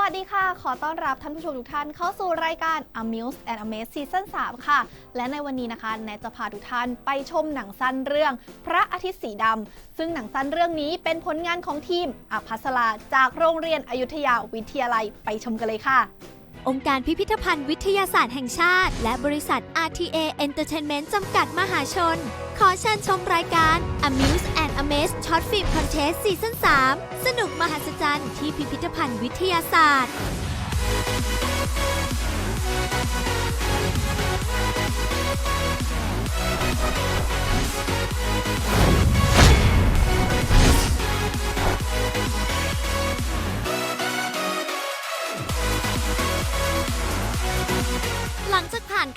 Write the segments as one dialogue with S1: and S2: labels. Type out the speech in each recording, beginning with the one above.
S1: วัสดีค่ะ ขอต้อนรับท่านผู้ชมทุกท่านเข้าสู่รายการ Amuse and Amaze Season 3 ค่ะ และในวันนี้นะคะ แนทจะพาทุกท่านไปชมหนังสั้นเรื่อง พระอาทิตย์สีดำ ซึ่งหนังสั้นเรื่องนี้เป็นผลงานของทีมอภัสราจากโรงเรียนอยุธยาวิทยาลัยไปชมกันเลยค่ะ
S2: องค์การพิพิธภัณฑ์วิทยาศาสตร์แห่งชาติ และบริษัท RTA Entertainment จำกัดมหาชน ขอเชิญชมรายการ Amuse Amaze Short Film Contest ซีซั่น3สนุกมหัศจรรย์ที่พิพิธภัณฑ์วิทยาศาสตร์หลั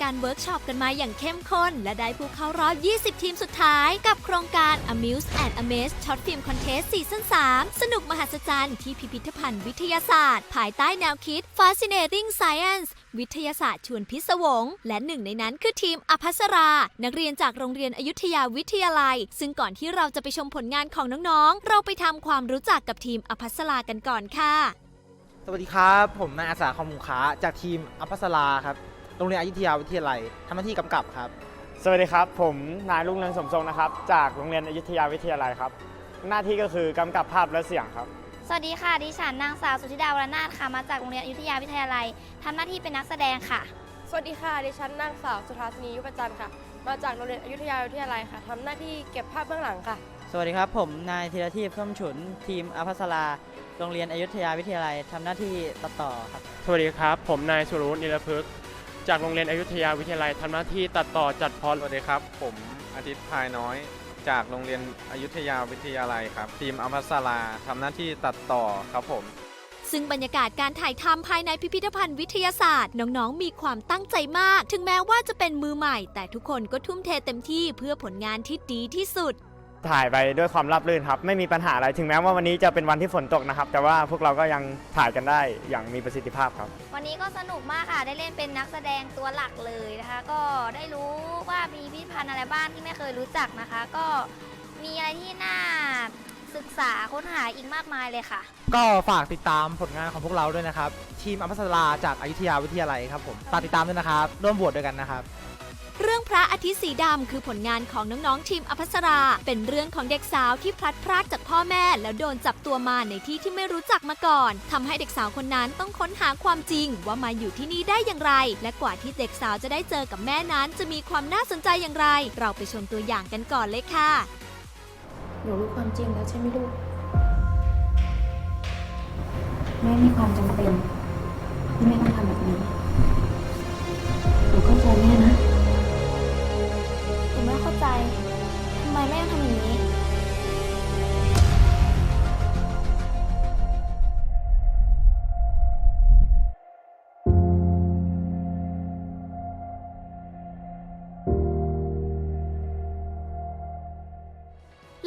S2: การเวิร์กช็อปกันมาอย่างเข้มข้น และได้ผู้เข้ารอบ 20 ทีมสุดท้าย กับโครงการ Amuse and Amaze Short Film Contest Season 3สนุกมหัศจรรย์ที่พิพิธภัณฑ์วิทยาศาสตร์ ภายใต้แนวคิด Fascinating Science วิทยาศาสตร์ชวนพิศวง และหนึ่งในนั้นคือทีมอภัสรา นักเรียนจากโรงเรียนอยุธยาวิทยาลัย ซึ่งก่อนที่เราจะไปชมผลงานของน้องๆ เราไปทำความรู้จักกับทีมอภัสรากันก่อนค่ะ
S3: สวัสดีครับ ผมนายอาสาคอมหมูค้าจากทีมอภัสราครับ โรงเรียนอยุธยาวิทยาลัยทำหน้าที่กำกับครับ
S4: สวัสดีครับ ผมนายลุงเรืองสมทรงนะครับ จากโรงเรียนอยุธยาวิทยาลัยครับ หน้าที่ก็คือกำกับภาพและเสียงครับ
S5: สวัสดีค่ะ ดิฉันนางสาวสุธิดาวรนาถค่ะ มาจากโรงเรียนอยุธยาวิทยาลัยทำหน้าที่เป็นนักแสดงค่ะ
S6: สวัสดีค่ะ ดิฉันนางสาวสุธาสนียุพจันทร์ค่ะ มาจากโรงเรียนอยุธยาวิทยาลัยค่ะทำหน้าที่เก็บภาพเบื้องหลังค่ะ
S7: สวัสดีครับ ผมนายธีรทีพส้มฉุน ทีมอภัสรา โรงเรียนอยุธยาวิทยาลัยทำหน้าที่ตัดต่อครับ
S8: สวัสดีครับ ผมนายสุรวุฒินิรพฤกษ์ จากโรงเรียนอยุธยาวิทยาลัยทำหน้าที่ตัดต่อจัดพอ
S9: สวัสดีครับ ผมอาทิตย์พายน้อย จากโรงเรียนอยุธยาวิทยาลัยครับ ทีมอภัสราทำหน้าที่ตัดต่อครับผม
S2: ซึ่งบรรยากาศการถ่ายทำภายในพิพิธภัณฑ์วิทยาศาสตร์ น้องๆ มีความตั้งใจมาก ถึงแม้ว่าจะเป็นมือใหม่ แต่ทุกคนก็ทุ่มเทเต็มที่เพื่อผลงานที่ดีที่สุด
S4: ถ่ายไปด้วยความราบรื่นครับ ไม่มีปัญหาอะไรถึงแม้ว่าวันนี้จะเป็นวันที่ฝนตกนะครับ แต่ว่าพวกเราก็ยังถ่ายกันได้อย่างมีประสิทธิภาพครับ
S5: วันนี้ก็สนุกมากค่ะ ได้เล่นเป็นนักแสดงตัวหลักเลยนะคะ ก็ได้รู้ว่ามีพิพิธภัณฑ์อะไรบ้างที่ไม่เคยรู้จักนะคะ ก็มีอะไรที่น่าศึกษาค้นหาอีกมากมายเลยค่ะ
S3: ก็ฝากติดตามผลงานของพวกเราด้วยนะครับ ทีมอัปสราจากอยุธยาวิทยาลัยครับผมฝากติดตามด้วยนะครับร่วมบวชด้วยกันนะครับ
S2: เรื่องพระอาทิตย์สีดำคือผลงานของน้องๆทีมอภัสรา เป็นเรื่องของเด็กสาวที่พลัดพรากจากพ่อแม่ แล้วโดนจับตัวมาในที่ที่ไม่รู้จักมาก่อนทำให้เด็กสาวคนนั้นต้องค้นหาความจริง ว่ามาอยู่ที่นี่ได้อย่างไร และกว่าที่เด็กสาวจะได้เจอกับแม่นั้นจะมีความน่าสนใจอย่างไร เราไปชมตัวอย่างกันก่อนเลยค่ะ
S10: หนูรู้ความจริงแล้วใช่ไหมลูกแม่มีความจำเป็นที่แม่ต้องทำแบบนี้
S5: ทำไมแม่ต้องทำ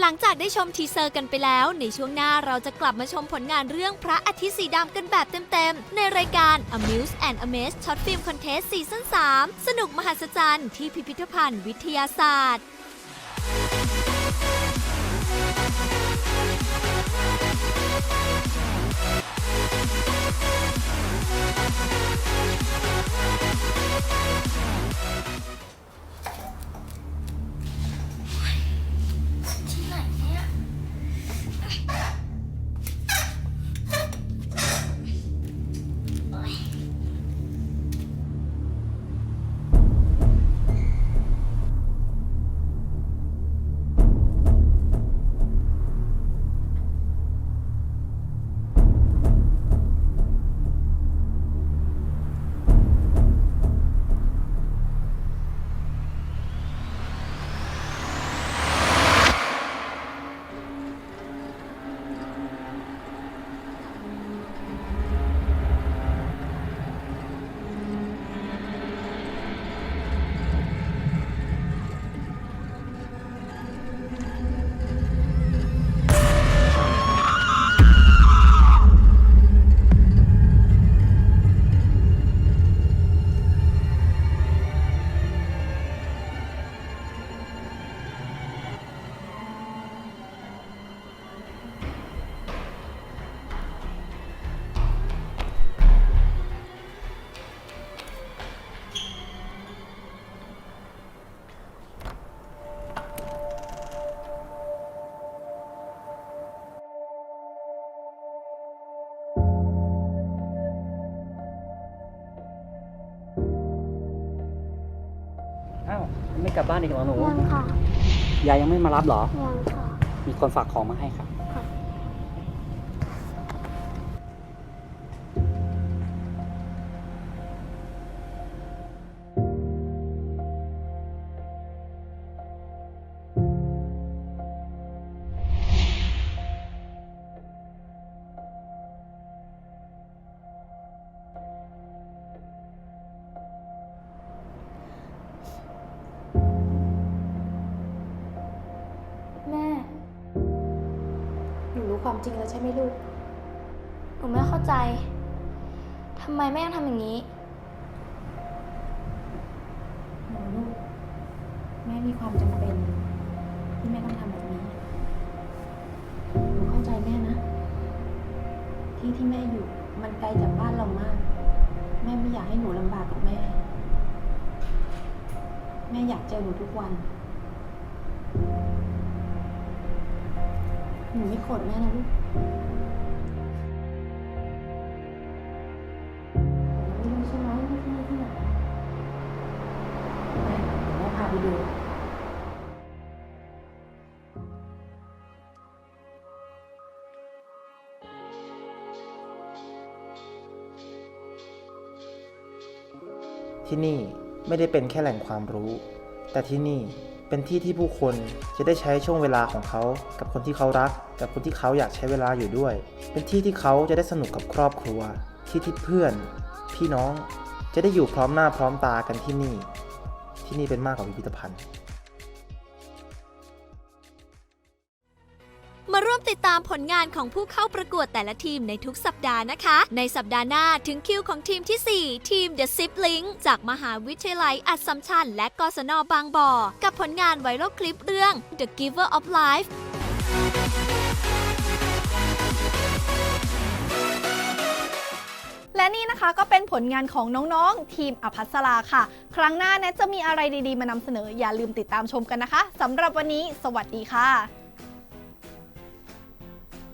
S2: หลังจากได้ชมทีเซอร์กันไปแล้ว ในช่วงหน้าเราจะกลับมาชมผลงานเรื่องพระอาทิตย์สีดำกันแบบเต็มๆ ในรายการ Amuse and Amaze Short Film Contest Season 3สนุกมหัศจรรย์ที่พิพิธภัณฑ์วิทยาศาสตร์
S5: ไม่
S11: กลับบ้านอีกเหรอหนู
S10: ยังค่ะ
S11: ยายยังไม่มารับเหรอ
S10: ยังค่ะ
S11: มีคนฝากของมาให้ครับ
S10: ความจริงแล้วใช่ไหมลูก หนูไม่เข้าใจ ทำไมแม่ต้องทำอย่างนี้ หนูลูก แม่มีความจำเป็น ที่แม่ต้องทำแบบนี้ หนูเข้าใจแม่นะ ที่ที่แม่อยู่มันไกลจากบ้านเรามาก แม่ไม่อยากให้หนูลำบากกับแม่ แม่อยากเจอหนูทุกวัน หนูไม่โกรธแม่นะลูกหนูไม่รู้ใช่ไหมว่าที่นี่ที่ไหนไปเดี๋ยวแม่พาไปดู
S3: ที่นี่ไม่ได้เป็นแค่แหล่งความรู้ แต่ที่นี่เป็นที่ที่ผู้คนจะได้ใช้ช่วงเวลาของเขา กับคนที่เขารัก กับคนที่เขาอยากใช้เวลาอยู่ด้วย เป็นที่ที่เขาจะได้สนุกกับครอบครัว ที่ที่เพื่อน พี่น้องจะได้อยู่พร้อมหน้าพร้อมตากันที่นี่ ที่นี่เป็นมากกว่าพิพิธภัณฑ์
S2: ติดตามผลงานของผู้เข้าประกวดแต่ละทีมในทุกสัปดาห์นะคะ ในสัปดาห์หน้าถึงคิวของทีมที่ 4 ทีม The Sibling จากมหาวิทยาลัยอัสสัมชัญและกศนบางบ่อ กับผลงานไวรัลคลิปเรื่อง The Giver of Life
S1: และนี่นะคะก็เป็นผลงานของน้องๆ ทีมอภัสราค่ะ ครั้งหน้าแนทจะมีอะไรดีๆ มานำเสนออย่าลืมติดตามชมกันนะคะสำหรับวันนี้ สวัสดีค่ะ